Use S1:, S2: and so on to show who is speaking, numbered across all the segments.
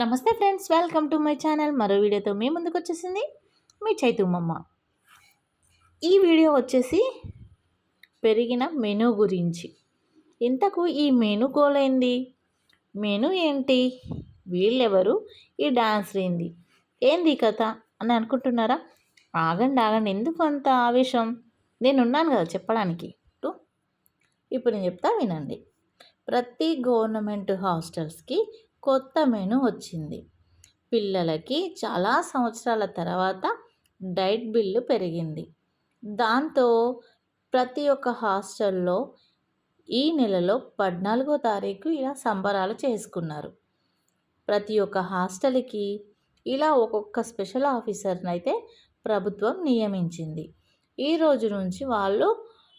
S1: నమస్తే friends welcome to my channel. మరో వీడియోతో మీ ముందుకు వచ్చేసింది మీ చైతుమ్మమ్మ ఈ వీడియో వచ్చేసి పెరిగిన మెను గురించి. ఇంతకు ఈ మెను గోలైంది? మెను ఏంటి? వీళ్ళెవరు? ఈ డాన్స్ ఏంది? ఏంది కథ అని అనుకుంటున్నారా? ఆగండి ఆగండి. ఎందుకు అంత ఆవేశం? నేను ఉన్నాను కదా చెప్పడానికి. ఇప్పుడు నేను చెప్తా వినండి. ప్రతి గవర్నమెంట్ హాస్టల్స్కి కొత్త మెను వచ్చింది. పిల్లలకి చాలా సంవత్సరాల తర్వాత డైట్ బిల్లు పెరిగింది. దాంతో ప్రతి ఒక్క హాస్టల్లో ఈ నెలలో పద్నాలుగో తారీఖు ఇలా సంబరాలు చేసుకున్నారు. ప్రతి ఒక్క హాస్టల్కి ఇలా ఒక్కొక్క స్పెషల్ ఆఫీసర్ని అయితే ప్రభుత్వం నియమించింది. ఈ రోజు నుంచి వాళ్ళు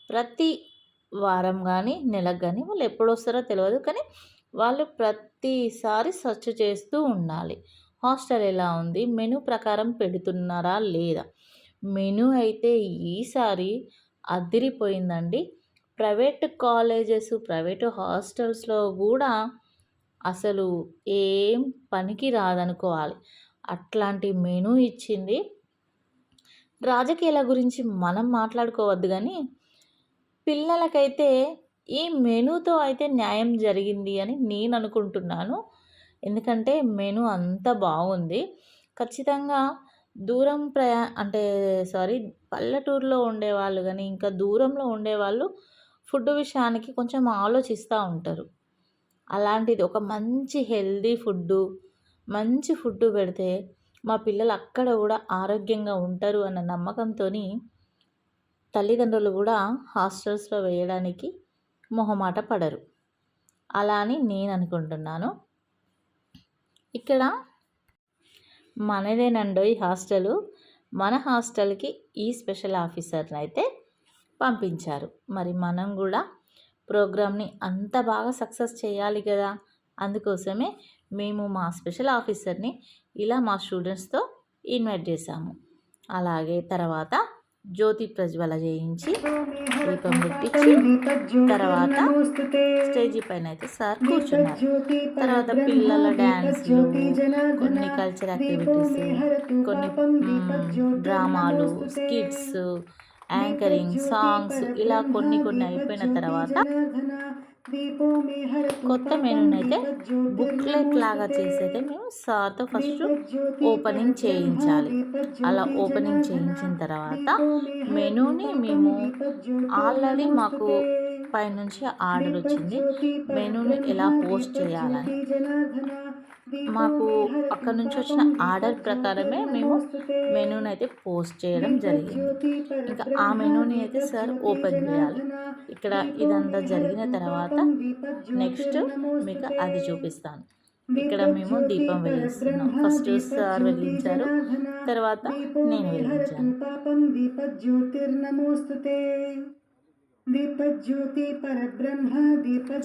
S1: ప్రతి వారం కానీ నెలకు కానీ వాళ్ళు ఎప్పుడు వస్తారో తెలియదు కానీ వాళ్ళు ప్రతిసారి సెర్చ్ చేస్తూ ఉండాలి. హాస్టల్ ఎలా ఉంది? మెనూ ప్రకారం పెడుతున్నారా? లేదా? మెనూ అయితే ఈసారి అదిరిపోయిందండి. ప్రైవేట్ కాలేజెస్ ప్రైవేటు హాస్టల్స్లో కూడా అసలు ఏం పనికి రాదనుకోవాలి. అట్లాంటి మెనూ ఇచ్చింది. రాజకీయాల గురించి మనం మాట్లాడుకోవద్దు కానీ పిల్లలకైతే ఈ మెనూతో అయితే న్యాయం జరిగింది అని నేను అనుకుంటున్నాను. ఎందుకంటే మెనూ అంత బాగుంది. ఖచ్చితంగా దూరం ప్రయా అంటే సారీ పల్లెటూరులో ఉండేవాళ్ళు కానీ ఇంకా దూరంలో ఉండేవాళ్ళు ఫుడ్ విషయానికి కొంచెం ఆలోచిస్తూ ఉంటారు. అలాంటిది ఒక మంచి హెల్దీ ఫుడ్డు మంచి ఫుడ్ పెడితే మా పిల్లలు అక్కడ కూడా ఆరోగ్యంగా ఉంటారు అన్న నమ్మకంతో తల్లిదండ్రులు కూడా హాస్టల్స్లో వేయడానికి మొహమాట పడరు. అలా అని నేను అనుకుంటున్నాను ఇక్కడ మనదేనండో ఈ హాస్టలు మన హాస్టల్కి ఈ స్పెషల్ ఆఫీసర్ని అయితే పంపించారు. మరి మనం కూడా ప్రోగ్రామ్ని అంత బాగా సక్సెస్ చేయాలి కదా! అందుకోసమే మేము మా స్పెషల్ ఆఫీసర్ని ఇలా మా స్టూడెంట్స్తో ఇన్వైట్ చేశాము. అలాగే తర్వాత జ్యోతి ప్రజ్వల చేయించి దీపం పెట్టించి తర్వాత స్టేజీ పైన అయితే సార్ కూర్చున్నారు. తర్వాత పిల్లల డ్యాన్స్లు కొన్ని కల్చర్ యాక్టివిటీస్ కొన్ని డ్రామాలు స్కిట్స్ యాంకరింగ్ సాంగ్స్ ఇలా కొన్ని కొన్ని అయిపోయిన తర్వాత కొత్త మెనూని అయితే బుక్లెట్ లాగా చేసేది. మేము సార్తో ఫస్ట్ ఓపెనింగ్ చేయించాలి. అలా ఓపెనింగ్ చేయించిన తర్వాత మెనూని మేము ఆల్రెడీ మాకు పైనుంచి ఆర్డర్ వచ్చింది. మెనూని ఎలా పోస్ట్ చేయాలని. మాకు అక్కడ నుంచి వచ్చిన ఆర్డర్ ప్రకారమే మేము మెనూని అయితే పోస్ట్ చేయడం జరిగింది. ఇంకా ఆ మెనూని అయితే సార్ ఓపెన్ చేయాలి. ఇక్కడ ఇదంతా జరిగిన తర్వాత నెక్స్ట్ మీకు అది చూపిస్తాను. ఇక్కడ మేము దీపం వెలిగిస్తున్నాం. First sir వెలిగించారు. తర్వాత నేను వెలిగించాను.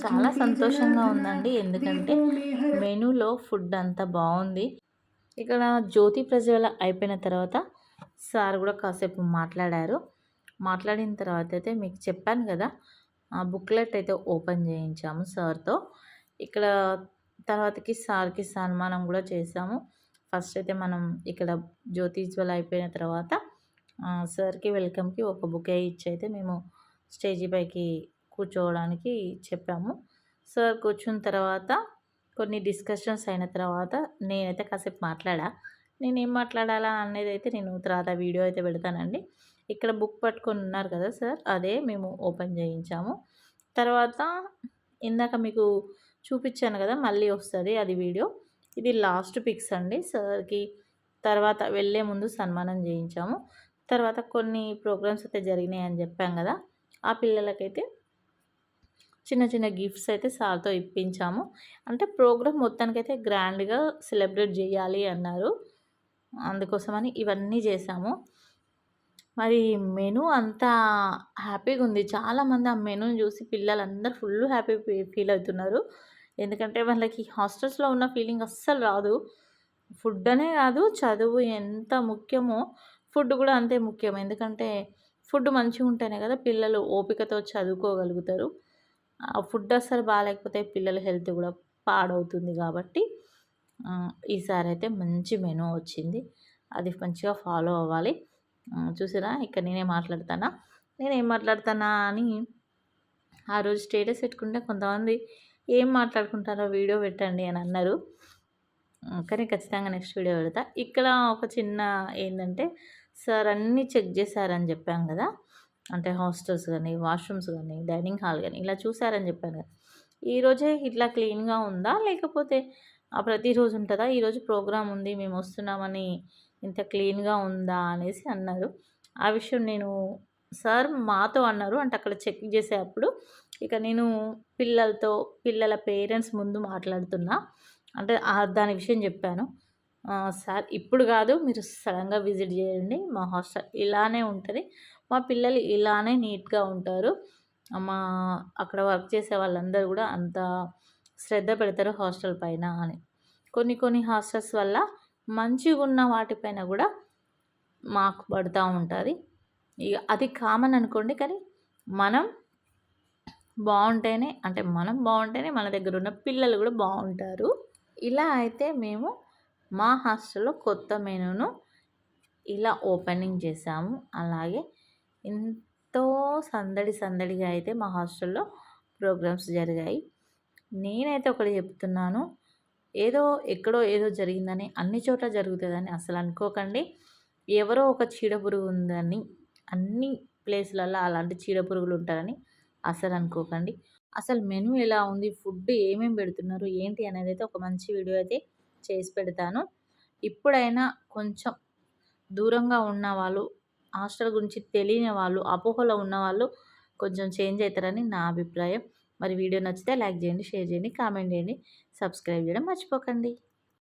S1: చాలా సంతోషంగా ఉందండి. ఎందుకంటే మెనూలో ఫుడ్ అంతా బాగుంది. ఇక్కడ జ్యోతి ప్రజల అయిపోయిన తర్వాత సార్ కూడా కాసేపు మాట్లాడారు. మాట్లాడిన తర్వాత అయితే మీకు చెప్పాను కదా ఆ బుక్లెట్ అయితే ఓపెన్ చేయించాము సార్తో. ఇక్కడ తర్వాతకి సార్కి సన్మానం కూడా చేసాము ఫస్ట్ అయితే మనం ఇక్కడ జ్యోతిజ్వల్ అయిపోయిన తర్వాత సార్కి వెల్కమ్కి ఒక బుకే ఇచ్చి అయితే మేము స్టేజీ పైకి కూర్చోవడానికి చెప్పాము. సార్ కూర్చున్న తర్వాత కొన్ని డిస్కషన్స్ అయిన తర్వాత నేనైతే కాసేపు మాట్లాడా. నేను ఏం మాట్లాడాలా అనేది అయితే నేను తర్వాత వీడియో అయితే పెడతానండి. ఇక్కడ బుక్ పట్టుకొని ఉన్నారు కదా సార్ అదే మేము ఓపెన్ చేయించాము. తర్వాత ఇందాక మీకు చూపించాను కదా మళ్ళీ వస్తుంది అది వీడియో. ఇది లాస్ట్ పిక్స్ అండి. సార్కి తర్వాత వెళ్ళే ముందు సన్మానం చేయించాము. తర్వాత కొన్ని ప్రోగ్రామ్స్ అయితే జరిగినాయి అని చెప్పాం కదా ఆ పిల్లలకైతే చిన్న చిన్న గిఫ్ట్స్ అయితే సార్తో ఇప్పించాము. అంటే ప్రోగ్రామ్ మొత్తానికైతే గ్రాండ్గా సెలబ్రేట్ చేయాలి అన్నారు. అందుకోసమని ఇవన్నీ చేశాము. మరి మెను అంతా హ్యాపీగా ఉంది. చాలామంది ఆ మెనూని చూసి పిల్లలందరూ ఫుల్ హ్యాపీ ఫీల్ అవుతున్నారు. ఎందుకంటే వాళ్ళకి హాస్టల్స్లో ఉన్న ఫీలింగ్ అస్సలు రాదు. ఫుడ్ అనే కాదు చదువు ఎంత ముఖ్యమో ఫుడ్ కూడా అంతే ముఖ్యం. ఎందుకంటే ఫుడ్ మంచిగా ఉంటేనే కదా పిల్లలు ఓపికతో చదువుకోగలుగుతారు. ఆ ఫుడ్ అసలు బాగాలేకపోతే పిల్లల హెల్త్ కూడా పాడవుతుంది కాబట్టి ఈసారి అయితే మంచి మెనూ వచ్చింది. అది మంచిగా ఫాలో అవ్వాలి. చూసారా? ఇక్కడ నేనే మాట్లాడతానా? నేనేం మాట్లాడతానా అని ఆ రోజు స్టేటస్ పెట్టుకుంటే కొంతమంది ఏం మాట్లాడుకుంటారో వీడియో పెట్టండి అని అన్నారు. కానీ ఖచ్చితంగా నెక్స్ట్ వీడియో పెడతా. ఇక్కడ ఒక చిన్న ఏంటంటే సార్ అన్నీ చెక్ చేశారని చెప్పాం కదా. అంటే హాస్టల్స్ కానీ వాష్రూమ్స్ కానీ డైనింగ్ హాల్ కానీ ఇలా చూసారని చెప్పాను కదా. ఈరోజే ఇట్లా క్లీన్గా ఉందా? లేకపోతే ఆ ప్రతిరోజు ఉంటుందా? ఈరోజు ప్రోగ్రామ్ ఉంది మేము వస్తున్నామని ఇంత క్లీన్గా ఉందా? అనేసి అన్నారు. ఆ విషయం నేను సార్ మాతో అన్నారు అంటే అక్కడ చెక్ చేసేటప్పుడు ఇక నేను పిల్లలతో పిల్లల పేరెంట్స్ ముందు మాట్లాడుతున్నా. అంటే దాని విషయం చెప్పాను. సార్ ఇప్పుడు కాదు మీరు సడన్గా విజిట్ చేయండి మా హాస్టల్ ఇలానే ఉంటుంది. మా పిల్లలు ఇలానే నీట్గా ఉంటారు. మా అక్కడ వర్క్ చేసే వాళ్ళందరూ కూడా అంత శ్రద్ధ పెడతారు హాస్టల్ పైన అని. కొన్ని కొన్ని హాస్టల్స్ వల్ల మంచిగా ఉన్న వాటిపైన కూడా మాకు పడుతూ ఉంటుంది. ఇక అది కామన్ అనుకోండి కానీ మనం బాగుంటేనే అంటే మనం బాగుంటేనే మన దగ్గర ఉన్న పిల్లలు కూడా బాగుంటారు. ఇలా అయితే మేము మా హాస్టల్లో కొత్త మెనూను ఇలా ఓపెనింగ్ చేసాము అలాగే ఎంతో సందడి సందడిగా అయితే మా హాస్టల్లో ప్రోగ్రామ్స్ జరిగాయి. నేనైతే ఒకటి చెప్తున్నాను. ఏదో ఎక్కడో ఏదో జరిగిందని అన్ని చోట్ల జరుగుతుందని అసలు అనుకోకండి. ఎవరో ఒక చీడపురుగు ఉందని అన్ని ప్లేస్లలో అలాంటి చీడపురుగులు ఉంటారని అసలు అనుకోకండి. అసలు మెనూ ఎలా ఉంది ఫుడ్ ఏమేమి పెడుతున్నారు ఏంటి అనేది అయితే ఒక మంచి వీడియో అయితే చేసి పెడతాను. ఇప్పుడైనా కొంచెం దూరంగా ఉన్న వాళ్ళు హాస్టల్ గురించి తెలియని వాళ్ళు అపోహలో ఉన్న వాళ్ళు కొంచెం చేంజ్ అవుతారని నా అభిప్రాయం. మరి వీడియో నచ్చితే లైక్ చేయండి షేర్ చేయండి కామెంట్ చేయండి సబ్స్క్రైబ్ చేయడం మర్చిపోకండి.